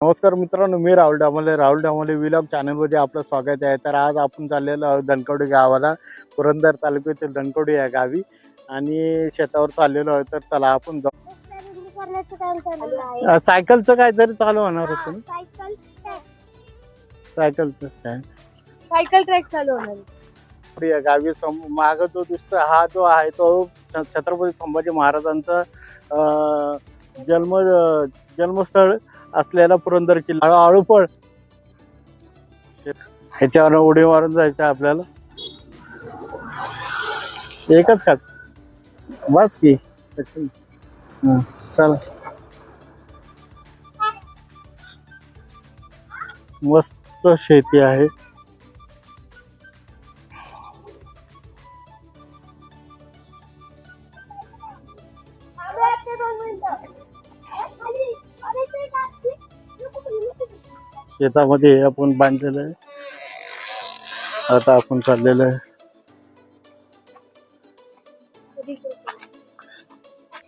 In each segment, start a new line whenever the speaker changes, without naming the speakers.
नमस्कार मित्रांनो मी राहुल डामोले. राहुल डामोले विलॉग चॅनलमध्ये आपलं स्वागत आहे. तर आज आपण चाललेलो आहोत धनकवडी गावाला पुरंदर तालुक्यातील धनकवडी या गावी. आणि शेतावर चाललेलो आहे तर चला आपण जाऊ. सायकलचं काहीतरी चालू होणार होतं सायकलचं स्टँड
सायकल ट्रॅक चालू होणार.
या गावी सम माग जो दिसतो हा जो आहे तो छत्रपती संभाजी महाराजांचा जन्म जन्मस्थळ. असलेला पुरंदर किल्ला. आळूपळ ह्याच्यावर उडी मारून जायचं आहे आपल्याला. एकच काट बस की. चल चला. मस्त शेती आहे. शेतामध्ये आपण बांधलेलं आहे. आता आपण चाललेलं आहे.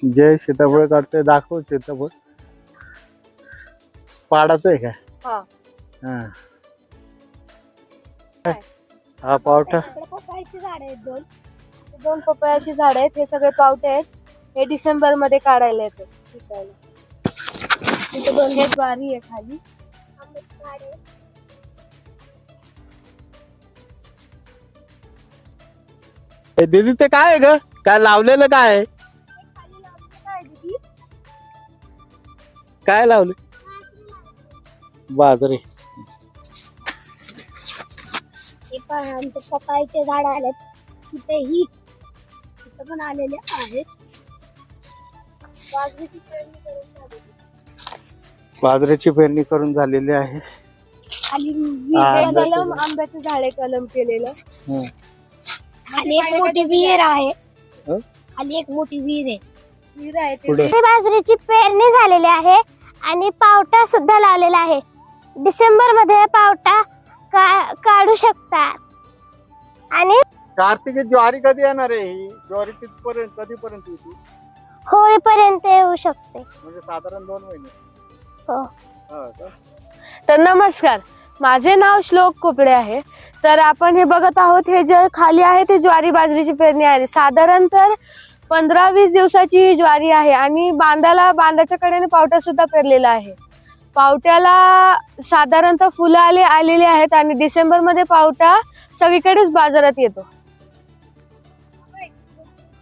जे सीताफळ काढते दाखव सीताफळ पाडाचं आहे का
हा.
हा. हा पावटा.
झाड आहेत दोन.
दोन पपयाची झाड आहेत. हे सगळे पावटे आहेत. हे डिसेंबरमध्ये काढायला. इथे दोन हे ज्वारी आहे खाली.
आंब्याची
ए, दीदी ते काय आहे ग? काय लावलेलं काय? आहे
खाली लावलेलं काय दीदी
काय लावले? बाजरी.
हे पण झाड आले तिथे ही तिथे पण आलेले आहेत. बाजरीची पेरणी करून
बाजरीची पेरणी करून झालेली आहे. हे आंब्याचं
कलम
झाड.
आंब्याचं झाड आहे कलम केलेलं.
हं.
खाली एक मोठी विहीर आहे.
हं?
खाली एक मोठी विहीर आहे.
विहीर आहे ते.
पुढे.
बाजरीची पेरणी झालेली आहे आणि पावटा सुद्धा लावलेला आहे. डिसेंबरमध्ये पावटा का- काढू शकतात. आणि
कार्तिकी ज्वारी कधी येणार आहे? ही ज्वारी कितीपर्यंत कधीपर्यंत येते?
होळीपर्यंत येऊ शकते.
म्हणजे साधारण दोन महिने.
हो.
हा का?
तर नमस्कार. माझे नाव श्लोक कोपडे आहे. तर आपण हे बघत आहोत हे जे खाली आहे ते ज्वारी बाजरीची पेरणी आहे. साधारण तर पंधरा वीस दिवसाची ही ज्वारी आहे आणि बांधाला बांधाच्या कडेने पावटा सुद्धा पेरलेला आहे. पावट्याला साधारणतः फुलं आले आलेली आहेत आणि डिसेंबरमध्ये पावटा सगळीकडेच बाजारात येतो.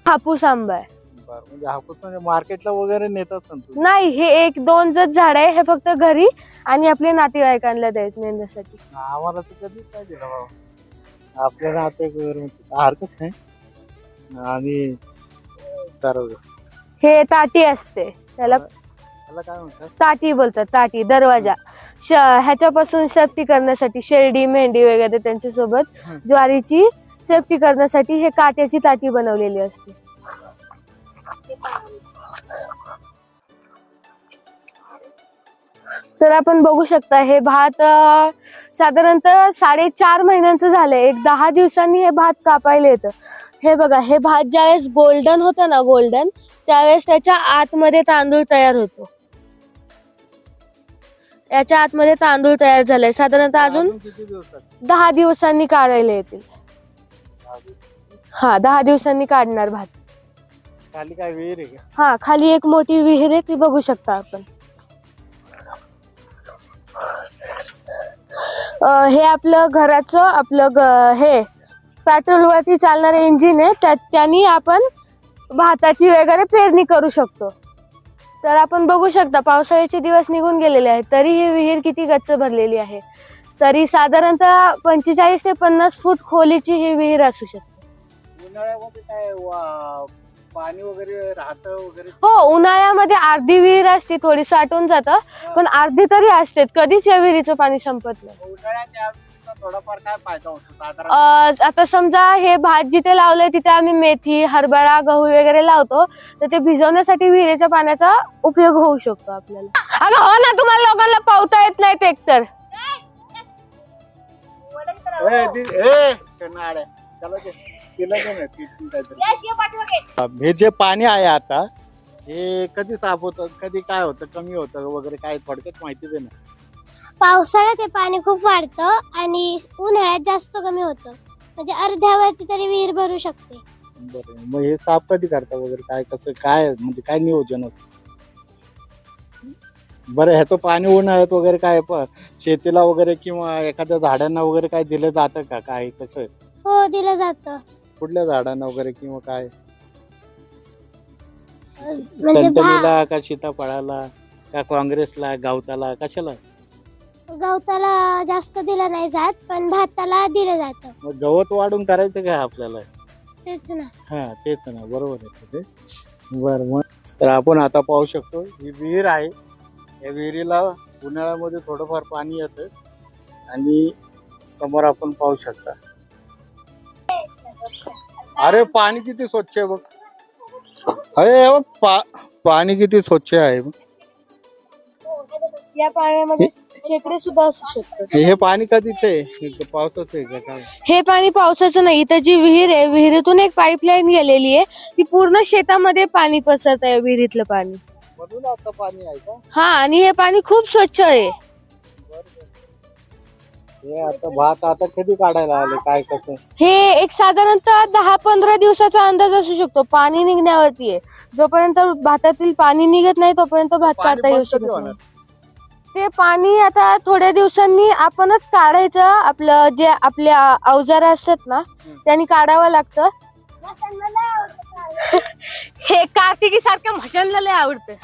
हापूस आंबा आहे.
बरं म्हणजे हापूस म्हणजे मार्केटला वगैरे नेत असेल तू
नाही हे एक दोन जण झाड आहे हे फक्त घरी आणि आपल्या नातेवाईकांना द्यायचं नेण्यासाठी.
आम्हाला तर कधीच नाही दिला बाबा. आपल्या नाते वगैरे म्हणते, हरकत नाही. आणि
हे ताटी असते. त्याला
त्याला काय म्हणतात?
ताटी बोलतात ताटी दरवाजा. श ह्याच्यापासून सेफ्टी करण्यासाठी शेरडी मेंढी वगैरे त्यांच्यासोबत
हं.
ज्वारीची सेफ्टी करण्यासाठी हे काट्याची ताटी बनवलेली असते. तर आपण बघू शकता हे भात साधारणतः साडेचार महिन्यांचं झालंय. एक दहा दिवसांनी हे भात कापायला येतं. हे बघा हे भात ज्यावेळेस गोल्डन होतं ना गोल्डन त्यावेळेस त्याच्या आतमध्ये तांदूळ तयार होतो. याच्या आतमध्ये तांदूळ तयार झालाय. साधारणतः अजून दहा दिवसांनी काढायला येतील. हा दहा दिवसांनी काढणार भात.
खाली काय विहीर आहे का?
हा खाली एक मोठी विहीर आहे ती बघू शकता आपण. अं, हे आपलं घराचं आपलं ग- हे पेट्रोल वरती चालणारे इंजिन आहे त्या त्यांनी आपण भाताची वगैरे पेरणी करू शकतो. तर आपण बघू शकता पावसाळ्याचे दिवस निघून गेलेले आहेत तरी ही विहीर किती गच्च भरलेली आहे. तरी साधारणतः पंचेचाळीस ते पन्नास फूट खोलीची ही विहीर असू शकते.
उन्हाळ्यामध्ये काय वा- पाणी वगैरे राहतं वगैरे
हो उन्हाळ्यामध्ये अर्धी विहीर असते थोडी साठून जातं पण अर्धी तरी असते कधीच या विहिरीचं पाणी संपत नाही
उन्हाळ्यात त्या विहिरीचा थोडाफार काय फायदा होतो साधारण
अं, आता समजा हे भात जिथे लावलंय तिथे आम्ही मेथी हरभरा गहू वगैरे लावतो तर ते भिजवण्यासाठी विहिरीच्या पाण्याचा उपयोग होऊ शकतो आपल्याला अगं हो ना तुम्हाला लोकांना पावता येत नाहीत एकतर
ए, ए, ते ते- काहीतरी. हे जे पाणी आहे आता हे कधी साफ होतं कधी काय होतं कमी होतं वगैरे काय थोडक्यात माहिती दे ना.
पावसाळ्यात हे पाणी खूप वाढतं आणि उन्हाळ्यात जास्त कमी होतं. म्हणजे अर्ध्यावरती तरी विहीर भरू शकते.
बरं मग हे साफ कधी करता वगैरे काय कसं काय म्हणजे काय नियोजन होतं? बरं ह्याचं पाणी उन्हाळ्यात वगैरे काय प- शेतीला वगैरे किंवा एखाद्या झाडांना वगैरे काय दिलं जातं का? काय कसं?
हो दिलं जातं.
कुठल्या झाडांना वगैरे किंवा काय?
म्हणजे भा
का सीताफळाला का काँग्रेसला गवताला कशाला?
गवताला जास्त दिलं नाही जात पण भाताला दिलं जातं.
मग गवत वाढून करायचं काय आपल्याला?
तेच ना.
हा तेच ना बरोबर आहे ते बर मग तर आपण आता पाहू शकतो ही विहीर आहे. या विहिरीला उन्हाळ्यामध्ये थोडंफार पाणी येतं. आणि समोर आपण पाहू शकता. अरे पाणी किती स्वच्छ आहे बघ. अरे हे बघ पा पाणी किती स्वच्छ आहे बघ.
या पाण्यामध्ये खेकडे सुद्धा असू शकतात.
हे पाणी कधीच आहे? पावसाचं आहे का काय?
हे पाणी पावसाचं नाही इथं जी विहीर आहे विहिरीतून एक पाईपलाईन गेलेली आहे ती पूर्ण शेतामध्ये पाणी पसरत आहे विहिरीतलं पाणी.
म्हणून आता पाणी आहे का?
हा आणि हे पाणी खूप स्वच्छ आहे.
हे आता भात आता कधी काढायला आले? काय कसं?
हे एक साधारणतः दहा पंधरा दिवसाचा अंदाज असू शकतो. पाणी निघण्यावरती आहे. जोपर्यंत भातातील पाणी निघत नाही तोपर्यंत भात काढता येऊ शकत? नाही. ते पाणी आता थोड्या दिवसांनी आपणच काढायचं. आपलं जे आपले अवजार असतात ना त्यांनी काढावं लागतं. हे कार्तिकी सारख्या म्हशांना लय आवडतं.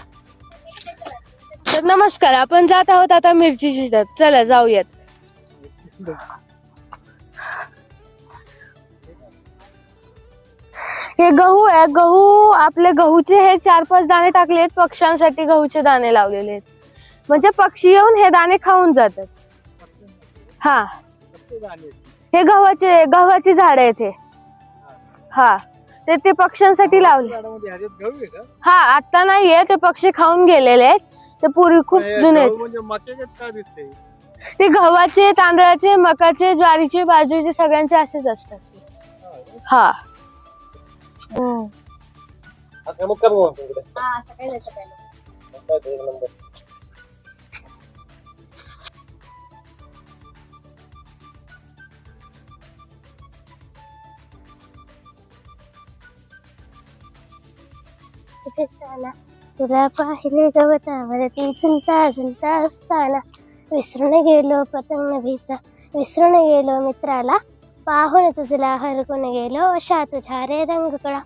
तर नमस्कार आपण जात आहोत आता मिरची शेतात. चला जाऊयात. हे गहू आहे. गहू आपले गहूचे हे चार पाच दाणे टाकले आहेत. पक्ष्यांसाठी गहूचे दाणे लावलेले आहेत. म्हणजे पक्षी येऊन हे दाणे खाऊन जातात. हा. हे गव्हाचे गव्हाची झाड आहेत हे. हा. ते ते पक्ष्यांसाठी लावले? हा आता नाहीये. ते पक्षी खाऊन गेलेले आहेत. ते पूर्वी खूप जुने आहेत. ते गव्हाचे तांदळाचे मकाचे ज्वारीचे बाजरीचे सगळ्यांचे असेच असतात. हा. हम्म.
तुला पाहिले गवतावरती झुलता झुलता असताना. विसरून गेलो पतंग नभीचा विसरून गेलो मित्राला. पाहून तुझला हरकून गेलो. अशा तुझ्या रे रंग कळा